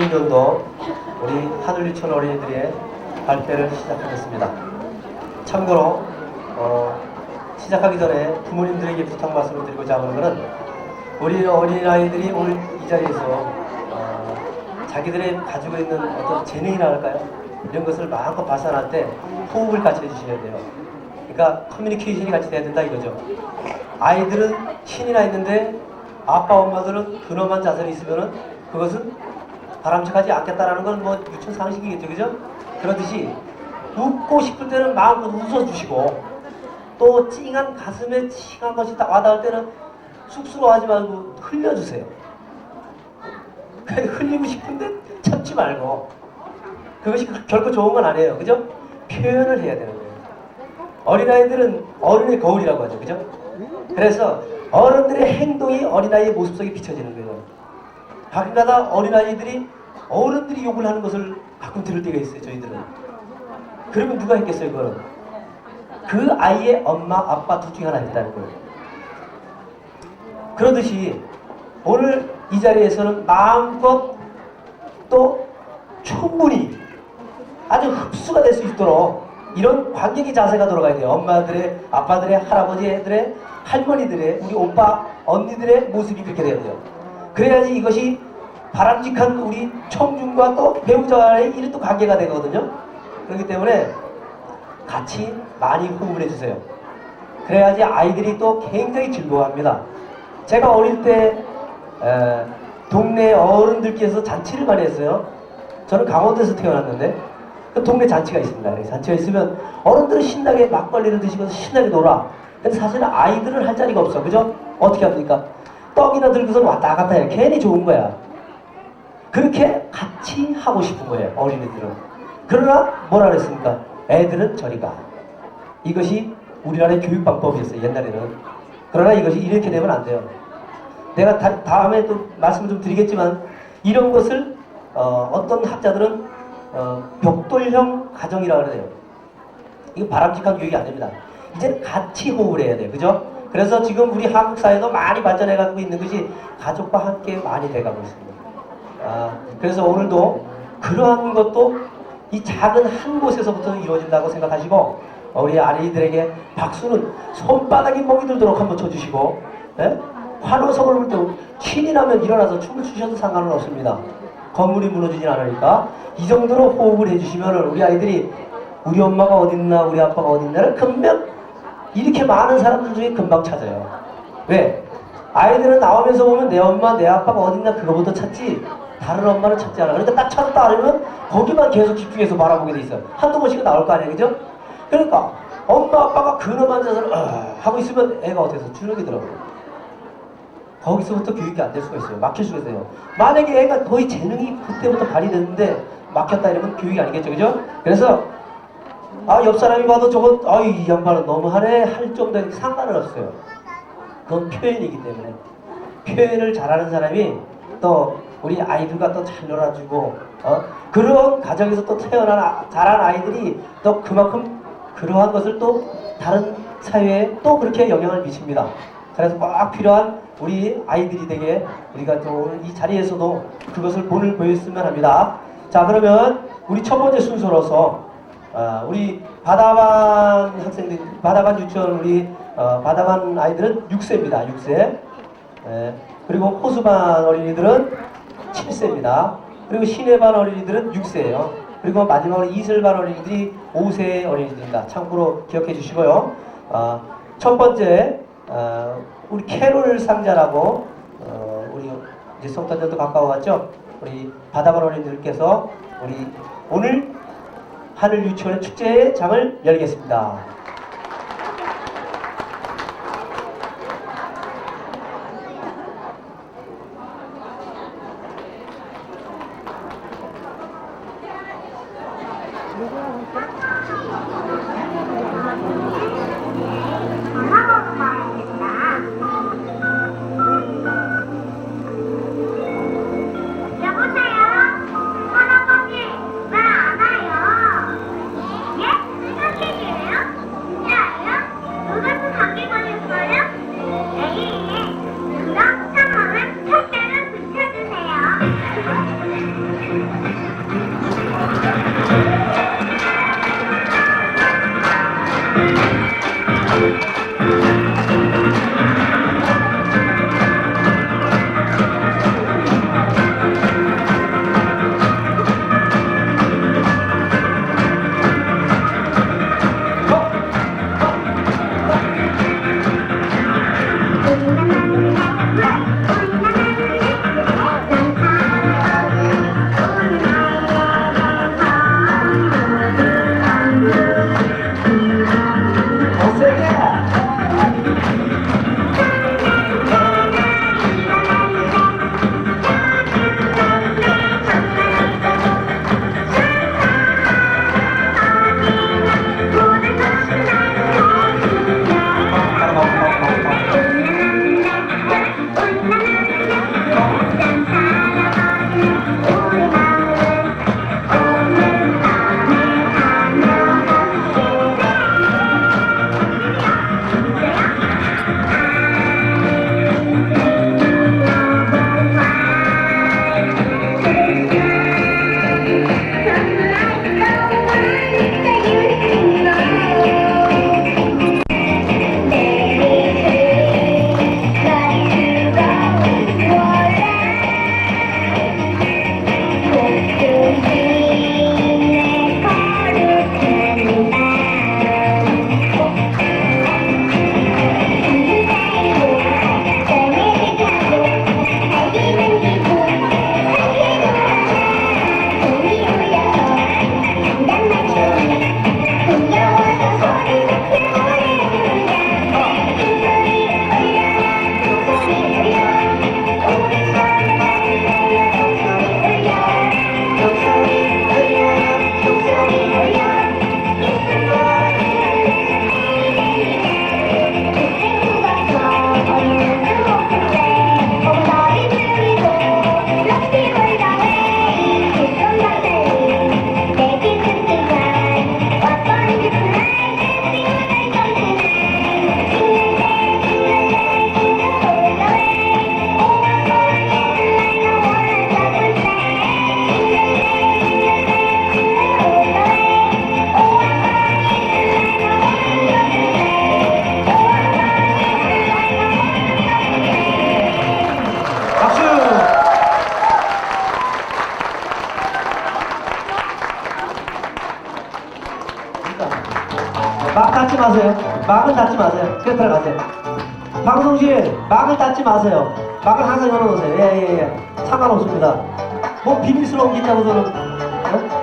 2006년도 우리 하늘 유치원 어린이들의 발표를 시작하겠습니다. 참고로 어, 시작하기 전에 부모님들에게 부탁 말씀을 드리고자 하는 것은 우리 어린아이들이 오늘 이 자리에서 어, 자기들의 가지고 있는 어떤 재능이라 할까요? 이런 것을 마음껏 발산할 때 호흡을 같이 해주셔야 돼요. 그러니까 커뮤니케이션이 같이 돼야 된다 이거죠. 아이들은 신이나 있는데 아빠 엄마들은 근엄한 자세로 있으면은 그것은 바람직하지 않겠다라는 건 뭐 유치원 상식이겠죠, 그죠? 그러듯이 웃고 싶을 때는 마음껏 웃어주시고 또 찡한 가슴에 찡한 것이 딱 와닿을 때는 쑥스러워하지 말고 흘려주세요. 흘리고 싶은데 참지 말고 그것이 결코 좋은 건 아니에요, 그죠? 표현을 해야 되는 거예요. 어린아이들은 어른의 거울이라고 하죠, 그죠? 그래서 어른들의 행동이 어린아이의 모습 속에 비춰지는 거예요. 가끔가다 어린아이들이 어른들이 욕을 하는 것을 가끔 들을 때가 있어요, 저희들은. 그러면 누가 했겠어요, 그거는? 그 아이의 엄마, 아빠 둘 중에 하나 했다는 거예요. 그러듯이 오늘 이 자리에서는 마음껏 또 충분히 아주 흡수가 될 수 있도록 이런 관객의 자세가 돌아가야 돼요. 엄마들의, 아빠들의, 할아버지들의, 할머니들의, 우리 오빠, 언니들의 모습이 그렇게 돼야 돼요. 그래야지 이것이 바람직한 우리 청중과 또 배우자와의 이런 또 관계가 되거든요. 그렇기 때문에 같이 많이 호흡을 해주세요. 그래야지 아이들이 또 굉장히 즐거워합니다. 제가 어릴 때 에, 동네 어른들께서 잔치를 많이 했어요. 저는 강원도에서 태어났는데 그 동네 잔치가 있습니다. 이 잔치가 있으면 어른들은 신나게 막걸리를 드시고 신나게 놀아. 근데 사실은 아이들은 할 자리가 없어. 그죠? 어떻게 합니까? 떡이나 들고서 왔다 갔다 해. 괜히 좋은 거야. 그렇게 같이 하고 싶은 거예요. 어린이들은. 그러나 뭐라 그랬습니까? 애들은 저리 가. 이것이 우리나라의 교육 방법이었어요. 옛날에는. 그러나 이것이 이렇게 되면 안 돼요. 내가 다, 다음에 또 말씀을 좀 드리겠지만 이런 것을 어, 떤 학자들은 어, 벽돌형 가정이라고 그래요. 이거 바람직한 교육이 안 됩니다. 이제 같이 호흡을 해야 돼요. 그죠? 그래서 지금 우리 한국 사회도 많이 발전해가고 있는 것이 가족과 함께 많이 돼가고 있습니다. 아, 그래서 오늘도 그러한 것도 이 작은 한 곳에서부터 이루어진다고 생각하시고 우리 아이들에게 박수는 손바닥이 멍이 들도록 한번 쳐주시고 예? 환호성을 불때 신이 나면 일어나서 춤을 추셔도 상관은 없습니다. 건물이 무너지진 않으니까 이 정도로 호흡을 해주시면 우리 아이들이 우리 엄마가 어딨나 우리 아빠가 어딨나를 금방 이렇게 많은 사람들 중에 금방 찾아요. 왜? 아이들은 나오면서 보면 내 엄마 내 아빠가 어딨나 그거부터 찾지 다른 엄마를 찾지 않아. 그러니까 딱 찾았다 하면 거기만 계속 집중해서 바라보게 돼 있어. 한두 번씩은 나올 거 아니에요, 그죠? 그러니까 엄마 아빠가 근엄한 자세를 어, 하고 있으면 애가 어때서 주눅이더라고요. 거기서부터 교육이 안 될 수가 있어요. 막힐 수가 있어요. 만약에 애가 거의 재능이 그때부터 발휘됐는데 막혔다 이러면 교육이 아니겠죠, 그죠? 그래서 아, 옆 사람이 봐도 저거, 아이, 이 양반은 너무하네 할 정도의 상관은 없어요. 그건 표현이기 때문에. 표현을 잘하는 사람이 또 우리 아이들과 또 잘 놀아주고, 어? 그런 가정에서 또 태어난, 아- 자란 아이들이 또 그만큼 그러한 것을 또 다른 사회에 또 그렇게 영향을 미칩니다. 그래서 꼭 필요한 우리 아이들이 되게 우리가 또 이 자리에서도 그것을 본을 보였으면 합니다. 자, 그러면 우리 첫 번째 순서로서 아, 우리 바다반 학생들, 바다반 유치원 우리 어, 바다반 아이들은 6세입니다. 6세. 예, 그리고 호수반 어린이들은 7세입니다. 그리고 시내반 어린이들은 6세예요. 그리고 마지막으로 이슬반 어린이들이 5세 어린이들입니다. 참고로 기억해 주시고요. 아, 첫 번째 어, 우리 캐롤 상자라고 어, 우리 이제 성탄절도 가까워왔죠. 우리 바다반 어린이들께서 우리 오늘 하늘 유치원의 축제의 장을 열겠습니다. Thank you. 더 막은 닫지 마세요. 그냥 들어가세요. 방송실 막을 닫지 마세요. 막을 항상 열어놓으세요. 예, 예, 예. 상관없습니다. 뭐 비밀스러운 게 있다고 저는